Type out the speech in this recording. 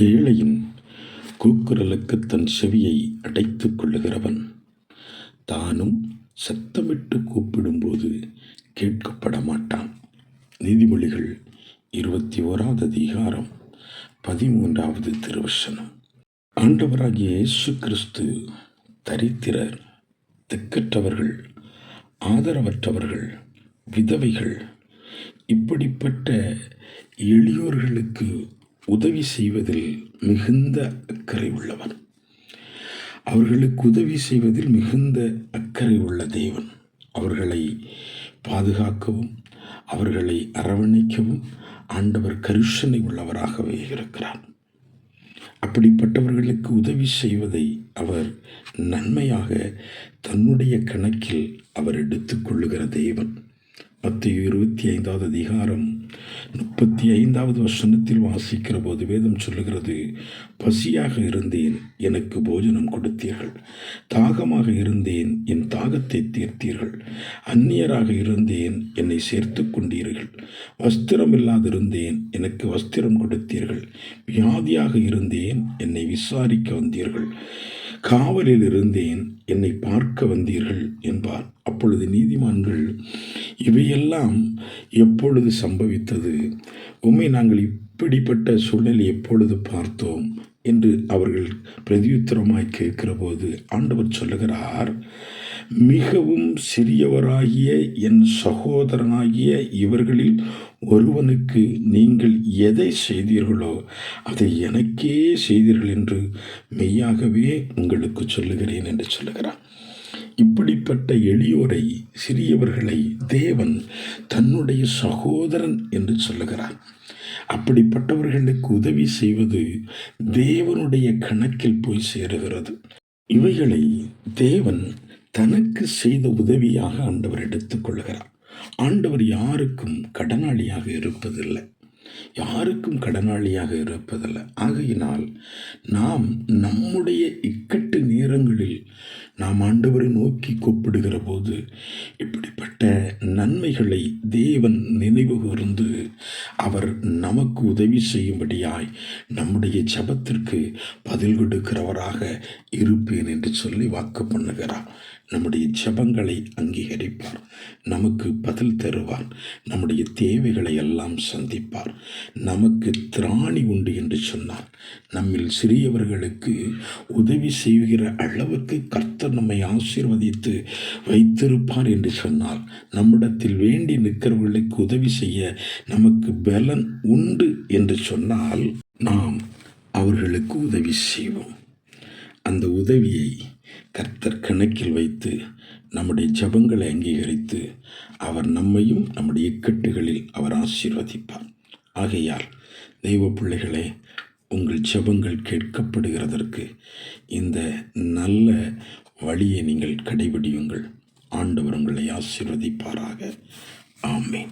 ஏழையின் கூக்குரலுக்கு தன் செவியை அடைத்து கொள்ளுகிறவன். தானும் சத்தமிட்டு கூப்பிடும்போது கேட்கப்பட மாட்டான் நீதிமொழிகள் இருபத்தி ஓராவது அதிகாரம் பதிமூன்றாவது திருவசனம். ஆண்டவராகிய இயேசு கிறிஸ்து தரித்திரர் திக்கற்றவர்கள் ஆதரவற்றவர்கள் விதவைகள் இப்படிப்பட்ட எளியோர்களுக்கு உதவி செய்வதில் மிகுந்த அக்கறை உள்ளவர் அவர்களுக்கு உதவி செய்வதில் மிகுந்த அக்கறை உள்ள தேவன். அவர்களை பாதுகாக்கவும் அவர்களை அரவணைக்கவும் ஆண்டவர் கருஷனை உள்ளவராகவே இருக்கிறார். அப்படிப்பட்டவர்களுக்கு உதவி செய்வதை அவர் நன்மையாக தன்னுடைய கணக்கில் அவர் எடுத்துக்கொள்ளுகிற தேவன். மத்திய இருபத்தி ஐந்தாவது அதிகாரம். முப்பத்தி ஐந்தாவது வசனத்தில் வாசிக்கிற போது வேதம் சொல்லுகிறது பசியாக இருந்தேன் எனக்கு போஜனம் கொடுத்தீர்கள். தாகமாக இருந்தேன் என் தாகத்தை தீர்த்தீர்கள். அந்நியராக இருந்தேன் என்னை சேர்த்து கொண்டீர்கள். வஸ்திரம் இல்லாதிருந்தேன் எனக்கு வஸ்திரம் கொடுத்தீர்கள். வியாதியாக இருந்தேன் என்னை விசாரிக்க வந்தீர்கள். காவலில் இருந்தேன் என்னை பார்க்க வந்தீர்கள் என்பார். அப்பொழுது நீதிமான்கள் இவையெல்லாம் எப்பொழுது சம்பவித்தது? உண்மை நாங்கள் இப்படிப்பட்ட சூழ்நிலை எப்பொழுது பார்த்தோம்? என்று அவர்கள் பிரதியுத்தரமாய் கேட்கிறபோது ஆண்டவர் சொல்லுகிறார் மிகவும் சிறியவராகிய என் சகோதரனாகிய இவர்களில் ஒருவனுக்கு நீங்கள் எதை செய்தீர்களோ அதை எனக்கே செய்தீர்கள் என்று மெய்யாகவே உங்களுக்கு சொல்லுகிறேன் என்று சொல்லுகிறார். இப்படிப்பட்ட எளியோரை சிறியவர்களை தேவன் தன்னுடைய சகோதரன் என்று சொல்லுகிறார். அப்படிப்பட்டவர்களுக்கு உதவி செய்வது தேவனுடைய கணக்கில் போய் சேருகிறது. இவைகளை தேவன் தனக்கு செய்த உதவியாக ஆண்டவர் எடுத்துக்கொள்கிறார் ஆண்டவர் யாருக்கும் கடனாளியாக இருப்பதில்லை. யாருக்கும் கடனாளியாக இருப்பதில்லை. ஆகையினால் நாம் நம்முடைய இக்கட்டு நேரங்களில் நாம் ஆண்டவரை நோக்கி கூப்பிடுகிற போது இப்படிப்பட்ட நன்மைகளை தேவன் நினைவு கூர்ந்து அவர் நமக்கு உதவி செய்யும்படியாய் நம்முடைய ஜபத்திற்கு பதில் கொடுக்கிறவராக இருப்பேன் என்று சொல்லி வாக்கு பண்ணுகிறார். நம்முடைய ஜபங்களை அங்கீகரிப்பார். நமக்கு பதில் தருவார். நம்முடைய தேவைகளை எல்லாம் சந்திப்பார். நமக்கு திராணி உண்டு என்று சொன்னார். நம்மில் சிறியவர்களுக்கு உதவி செய்கிற அளவுக்கு கர்த்தர் நம்மை ஆசீர்வதித்து வைத்திருப்பார் என்று சொன்னால் நம்மிடத்தில் வேண்டி நிற்கிறவர்களுக்கு உதவி செய்ய நமக்கு பலன் உண்டு என்று சொன்னால் நாம் அவர்களுக்கு உதவி செய்வோம். அந்த உதவியை கர்த்தர் கணக்கில் வைத்து நம்முடைய ஜபங்களை அங்கீகரித்து அவர் நம்மையும் நம்முடைய இக்கட்டுகளில் அவர் ஆசீர்வதிப்பார். ஆகையால் தெய்வ பிள்ளைகளே உங்கள் ஜபங்கள் கேட்கப்படுகிறதற்கு இந்த நல்ல வழியை நீங்கள் கடைபிடியுங்கள். ஆண்டவர் உங்களை ஆசீர்வதிப்பாராக. ஆமேன்.